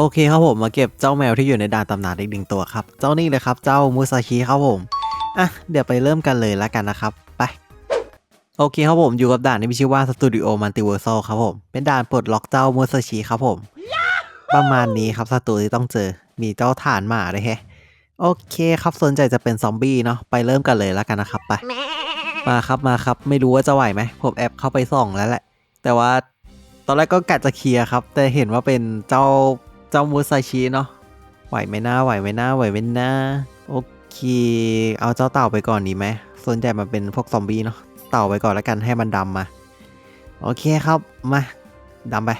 โอเคครับผมมาเก็บเจ้าแมวที่อยู่ในด่านตำนานอีกหนึ่งตัวครับ เจ้านี่เลยครับ เจ้ามูซาชิครับผม อะ เดี๋ยวไปเริ่มกันเลยแล้วกันนะครับ ไป โอเคครับผมอยู่กับด่านที่มีชื่อว่าสตูดิโอมันติเวอร์ซครับผม เป็นด่านปลดล็อกเจ้ามูซาชิครับผม ประมาณนี้ครับศัตรูที่ต้องเจอ มีเจ้าฐานหมาด้วยแฮะ โอเคครับสนใจจะเป็นซอมบี้เนาะ ไปเริ่มกันเลยแล้วกันนะครับไป มาครับมาครับ ไม่รู้ว่าจะไหวไหมผมแอบเข้าไปส่องแล้วแหละ แต่ว่าตอนแรกก็กะจะเคลียร์ครับ แต่เห็นว่าเป็นเจ้า เจ้ามูซาชิเนาะไหวไหมนะไหวไหมนะไหวไหมนะโอเค เอาเจ้าเต่าไปก่อนดีไหมส่วนใหญ่มันเป็นพวกซอมบี้เนาะเต่าไปก่อนแล้วกันให้มันดำมา โอเคครับมาดำไป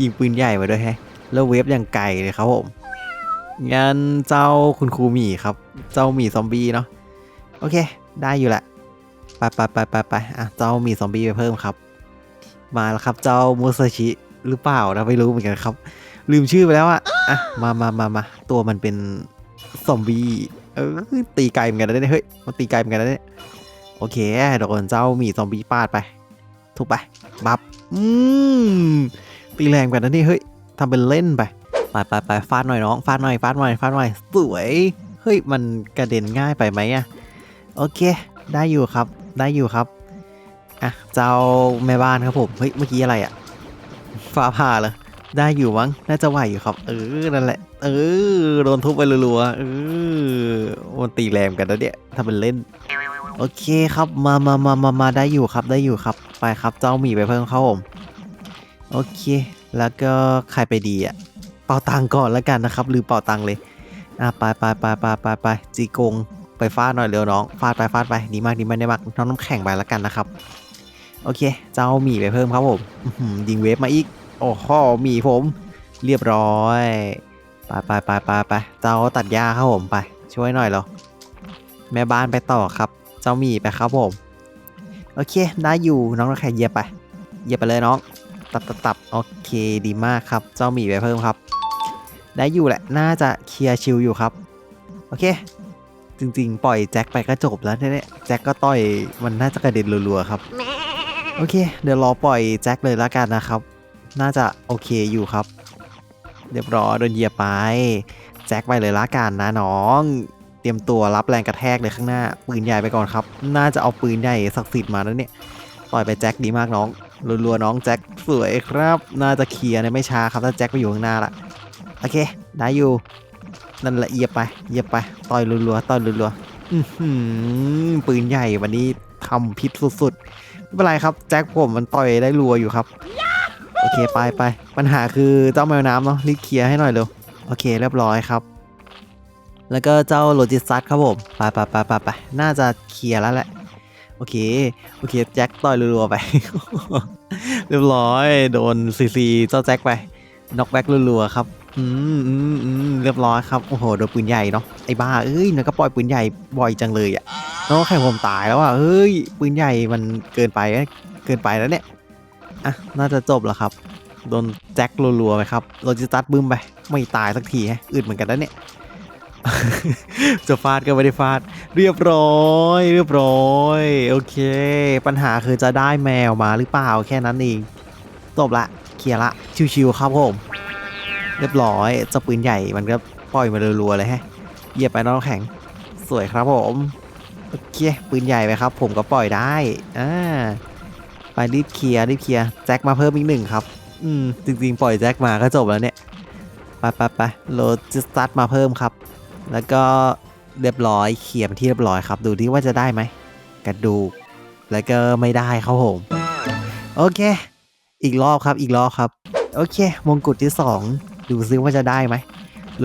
ยิงปืนใหญ่มาด้วยแฮะแล้วเวฟอย่างไกลเลยครับผมงั้นเจ้าคุณครูหมีครับ เจ้าหมีซอมบี้เนาะโอเค ได้อยู่แหละไปไปไปไปไปอะเจ้าหมีซอมบี้ไปเพิ่มครับ มาแล้วครับเจ้ามูซาชิ หรือเปล่านะไม่รู้เหมือนกันครับ ลืมชื่อไปแล้วอะอะมามามามาตัวมันเป็นซอมบี้เออตีไกลเหมือนกันนะเนี่ยเฮ้ยมันตีไกลเหมือนกันนะเนี่ยโอเคเดี๋ยวก่อนเจ้ามีซอมบี้ปาดไป ทุบไปบับอืมตีแรงกว่านั้นนี่เฮ้ยทำเป็นเล่นไปไปไปไปฟาดหน่อยน้องฟาดหน่อยฟาดหน่อยฟาดหน่อยสวยเฮ้ยมันกระเด็นง่ายไปไหมอะโอเค ได้อยู่ครับได้อยู่ครับอะเจ้าแม่บ้านครับผมเฮ้ยเมื่อกี้อะไรอะ ฟ้าผ่าเลยได้อยู่มั้งน่าจะไหวอยู่ครับ เออนั่นแหละ เออโดนทุบไปรัวๆเออมันตีแรงกันแล้วเนี่ยถ้าเป็นเล่น โอเคครับมามามามามาได้อยู่ครับได้อยู่ครับ ไปครับเจ้าหมีไปเพิ่มครับผมโอเค แล้วก็ใครไปดีอะเป่าตังก่อนแล้วกันนะครับลืมเป่าตังเลยอะไปไปไปไปไปไปจีกงไปฟาดหน่อยเร็วน้องฟาดไปฟาดไปดีมากดีมากดีมากน้องน้ำแข็งไปแล้วกันนะครับ โอเค เจ้าหมีไปเพิ่มครับผมยิงเวฟมาอีก โอ้โหหมีผม เรียบร้อย ไปไปไปไปไปเจ้าตัดหญ้าครับผมไป ช่วยหน่อยเหรอ แม่บ้านไปต่อครับ เจ้าหมีไปครับผม โอเคได้อยู่น้องน้ำแข็งเยียบไป เยียบไปเลยน้อง ตับตับตับโอเคดีมากครับ เจ้าหมีไปเพิ่มครับ ได้อยู่แหละ น่าจะเคลียร์ชิลอยู่ครับ โอเค จริงๆ ปล่อยแจ็คไปก็จบแล้วเนี่ยแจ็คก็ต่อยมันน่าจะกระเด็นรัวๆครับ โอเค เดี๋ยวรอปล่อยแจ็คเลยละกันนะครับ น่าจะโอเคอยู่ครับ เรียบร้อยโดนเหยียบไป แจ็คไปเลยละกันนะน้อง เตรียมตัวรับแรงกระแทกเลยข้างหน้า ปืนใหญ่ไปก่อนครับ น่าจะเอาปืนใหญ่ศักดิ์สิทธิ์มาแล้วเนี่ยปล่อยไปแจ็คดีมากน้องรัวๆน้องแจ็คสวยครับ น่าจะเคลียร์ในไม่ช้าครับถ้าแจ็คไปอยู่ข้างหน้าละโอเค ได้อยู่ นั่นแหละเหยียบไปเหยียบไป ต่อยรัวๆต่อยรัวๆปืนใหญ่วันนี้ทำพิษสุดๆไม่เป็นไรครับ แจ็คผมมันต่อยได้รัวอยู่ครับ โอเคไปไปปัญหาคือเจ้าแมวน้ำเนาะรีบเคลียร์ให้หน่อยเร็วโอเคเรียบร้อยครับ แล้วก็เจ้าโลจิสซัสครับผมไปไปไปไปไปน่าจะเคลียร์แล้วแหละโอเคโอเคแจ็คต่อยรัวๆไป เรียบร้อย โดนซีซีเจ้าแจ็คไปน็อกแบ็กรัวๆครับอืมอืมอืมเรียบร้อยครับโอ้โหโดนปืนใหญ่เนาะไอ้บ้าเอ้ยมันก็ปล่อยปืนใหญ่บ่อยจังเลยอะน้องแข่ผมตายแล้วอะเฮ้ยปืนใหญ่มันเกินไปเกินไปแล้วเนี่ย อะ น่าจะจบแล้วครับ โดนแจ็ครัวๆไปครับโลจิสตัสบึ้มไป ไม่ตายสักทีฮะอึดเหมือนกันนะเนี่ย จะฟาดก็ไม่ได้ฟาด เรียบร้อย เรียบร้อย โอเค ปัญหาคือจะได้แมวมาหรือเปล่าแค่นั้นเอง จบละ เคลียร์ละ ชิวๆครับผม เรียบร้อยจ้าปืนใหญ่มันก็ปล่อยมารัวๆเลยฮะ เหยียบไปน้องแข็ง สวยครับผม โอเค ปืนใหญ่ไปครับ ผมก็ปล่อยได้ อ่า รีบเคลียร์รีบเคลียร์แจ็คมาเพิ่มอีกหนึ่งครับอืมจริงๆ ปล่อยแจ็คมาก็จบแล้วเนี่ยไปไปไปโลจิสตัสมาเพิ่มครับ แล้วก็เรียบร้อยเคลียร์เป็นที่เรียบร้อยครับ ดูที่ว่าจะได้ไหมกระดูก แล้วก็ไม่ได้ครับผมโอเค อีกรอบครับอีกรอบครับ โอเค มงกุฎที่สองดูซิว่าจะได้ไหม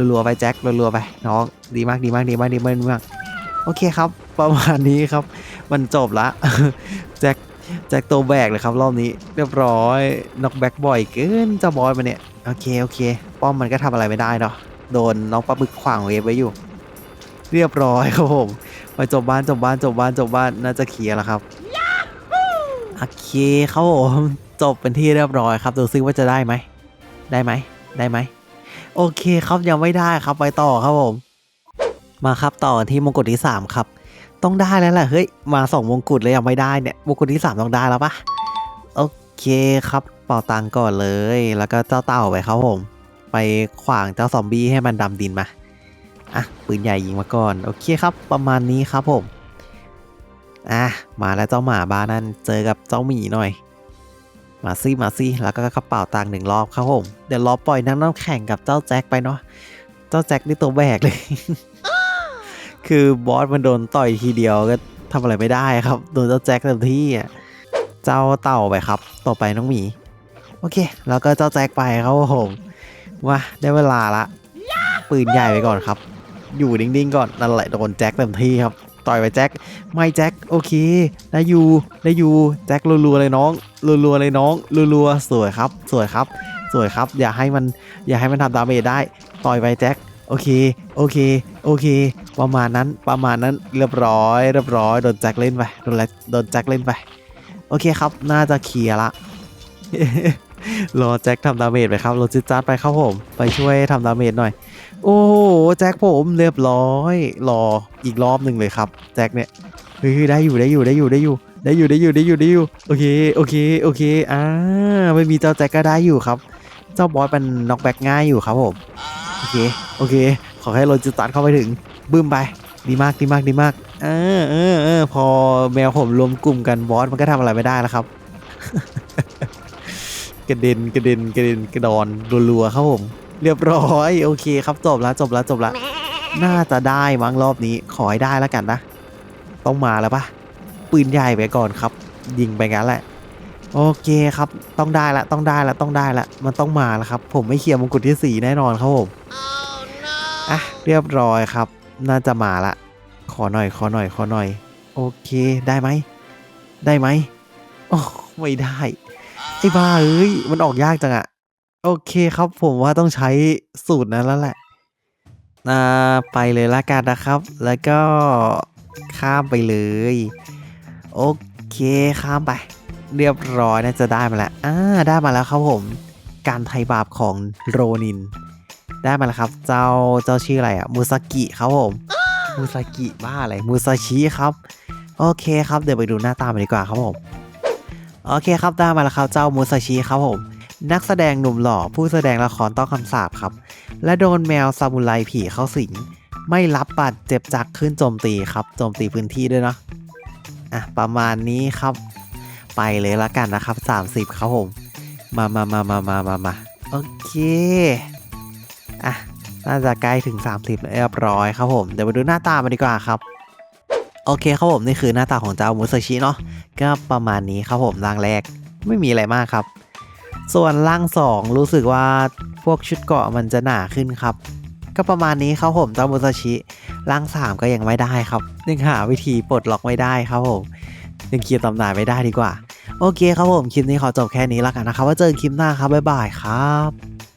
รัวๆไปแจ็ครัวๆไปน้องดีมากดีมากดีมากดีมากดีมากโอเคครับ ประมาณนี้ครับ มันจบละแจ็ค แจ็คตัวแบกเลยครับรอบนี้เรียบร้อยน็อกแบ็กบ่อยเกินเจ้าบอยมาเนี่ยโอเคโอเค ป้อมมันก็ทำอะไรไม่ได้เนาะโดนน้องปลาบึกขวางเวฟไว้อยู่ เรียบร้อยครับผมไปจบบ้านจบบ้านจบบ้านจบบ้านน่าจะเคลียร์แล้วครับโอเคครับผมจบเป็นที่เรียบร้อยครับดูซิว่าจะได้ไหมได้ไหมได้ไหมโอเคครับยังไม่ได้ครับไปต่อครับผมมาครับต่อกันที่มงกุฎที่ 3 ครับ ต้องได้แล้วแหละเฮ้ยมาสองมงกุฎเลยยังไม่ได้เนี่ยมงกุฎที่3ต้องได้แล้วปะโอเคครับเป่าตังค์ก่อนเลย แล้วก็เจ้าเต่าไปครับผม ไปขวางเจ้าซอมบี้ให้มันดำดินมาอะปืนใหญ่ยิงมาก่อนโอเคครับ ประมาณนี้ครับผมอะมาแล้วเจ้าหมาบ้านั่นเจอกับเจ้าหมีหน่อย มาซี่มาซี่แล้วก็กระเป๋าตังค์หนึ่งรอบครับผมเดี๋ยวรอปล่อยนักน้ำแข่งกับเจ้าแจ็คไปเนาะเจ้าแจ็คนี่ตัวแบกเลย คือบอสมันโดนต่อยทีเดียวก็ทำอะไรไม่ได้ครับ โดนเจ้าแจ็คเต็มที่อะเจ้าเต่าไปครับ ต่อไปน้องหมี โอเค แล้วก็เจ้าแจ็คไปครับผมว่าได้เวลาละ ปืนใหญ่ไปก่อนครับ อยู่นิ่งๆก่อนนั่นแหละโดนแจ็คเต็มที่ครับ ต่อยไปแจ็ค ไม่แจ็ค โอเค ได้อยู่ได้อยู่แจ็ครัวๆเลยน้อง รัวๆเลยน้อง รัวๆ สวยครับ สวยครับ สวยครับ อย่าให้มัน อย่าให้มันทำดาเมจได้ ต่อยไปแจ็ค โอเค โอเค โอเค ประมาณนั้น ประมาณนั้น เรียบร้อย เรียบร้อย โดนแจ็คเล่นไป โดนแลโดนแจ็คเล่นไป โอเคครับ น่าจะเคลียร์ละ รอแจ็คทำดาเมจไปครับโรจิจัดไปครับผม ไปช่วยทำดาเมจหน่อย โอ้โห แจ็คผมเรียบร้อย รออีกรอบหนึ่งเลยครับ แจ็คเนี่ย เฮ้ย ได้อยู่ ได้อยู่ ได้อยู่ ได้อยู่ ได้อยู่ ได้อยู่ ได้อยู่ ได้อยู่ โอเค โอเค โอเค อ่า ไม่มีเจ้าแจ็คก็ได้อยู่ครับ เจ้าบอสมันน็อกแบ็กง่ายอยู่ครับผม เค โอเค ขอให้โรจิตัดเข้าไปถึงบึ้มไป ดีมาก ดีมาก ดีมาก เออเออเออพอแมวผมรวมกลุ่มกันบอสมันก็ทำอะไรไม่ได้แล้วครับ กระเด็น กระเด็น กระเด็น กระดอน รัวๆ ครับผม เรียบร้อย โอเคครับ จบแล้ว จบแล้ว จบแล้ว น่าจะได้มั้งรอบนี้ ขอให้ได้แล้วกันนะ ต้องมาแล้วปะปืนใหญ่ไปก่อนครับ ยิงไปงั้นแหละ โอเคครับ ต้องได้ละ ต้องได้ละ ต้องได้ละ มันต้องมาแล้วครับ ผมไม่เคลียร์มงกุฎที่สี่แน่นอนครับผมอะ เรียบร้อยครับ น่าจะมาละ ขอหน่อย ขอหน่อย ขอหน่อย โอเค ได้ไหม ได้ไหม โอ้ไม่ได้ ไอ้บ้าเอ้ย มันออกยากจังอะโอเคครับผมว่าต้องใช้สูตรนั้นแล้วแหละอ่าไปเลยละกันนะครับ แล้วก็ข้ามไปเลย โอเค ข้ามไป เรียบร้อยน่าจะได้มาแล้วอ่าได้มาแล้วครับผม การไทยบาปของโรนิน ได้มาแล้วครับ เจ้าเจ้าชื่ออะไรอะมูซากิครับผมมูซากิบ้าอะไรมูซาชิครับ โอเคครับเดี๋ยวไปดูหน้าตามันดีกว่าครับผม โอเคครับได้มาแล้วครับ เจ้ามูซาชิครับผม นักแสดงหนุ่มหล่อผู้แสดงละครต้องคำสาปครับ และโดนแมวซามูไรผีเข้าสิง ไม่รับบาดเจ็บจากขึ้นโจมตีครับโจมตีพื้นที่ด้วยเนาะอะประมาณนี้ครับ ไปเลยละกันนะครับ 30 ครับผม มามามามามามามาโอเค อะ น่าจะใกล้ถึง 30เรียบร้อยครับผม เดี๋ยวมาดูหน้าตามันดีกว่าครับ โอเคครับผมนี่คือหน้าตาของเจ้ามูซาชิเนาะ ก็ประมาณนี้ครับผมร่างแรก ไม่มีอะไรมากครับ ส่วนร่างสองรู้สึกว่าพวกชุดเกาะมันจะหนาขึ้นครับก็ประมาณนี้ครับผมเจ้ามูซาชิร่างสามก็ยังไม่ได้ครับ ยังหาวิธีปลดล็อกไม่ได้ครับผมยังเคลียร์ตำนานไม่ได้ดีกว่า โอเคครับผมคลิปนี้ขอจบแค่นี้แล้วกันนะครับว่าเจอกันคลิปหน้าครับบ๊ายบายครับ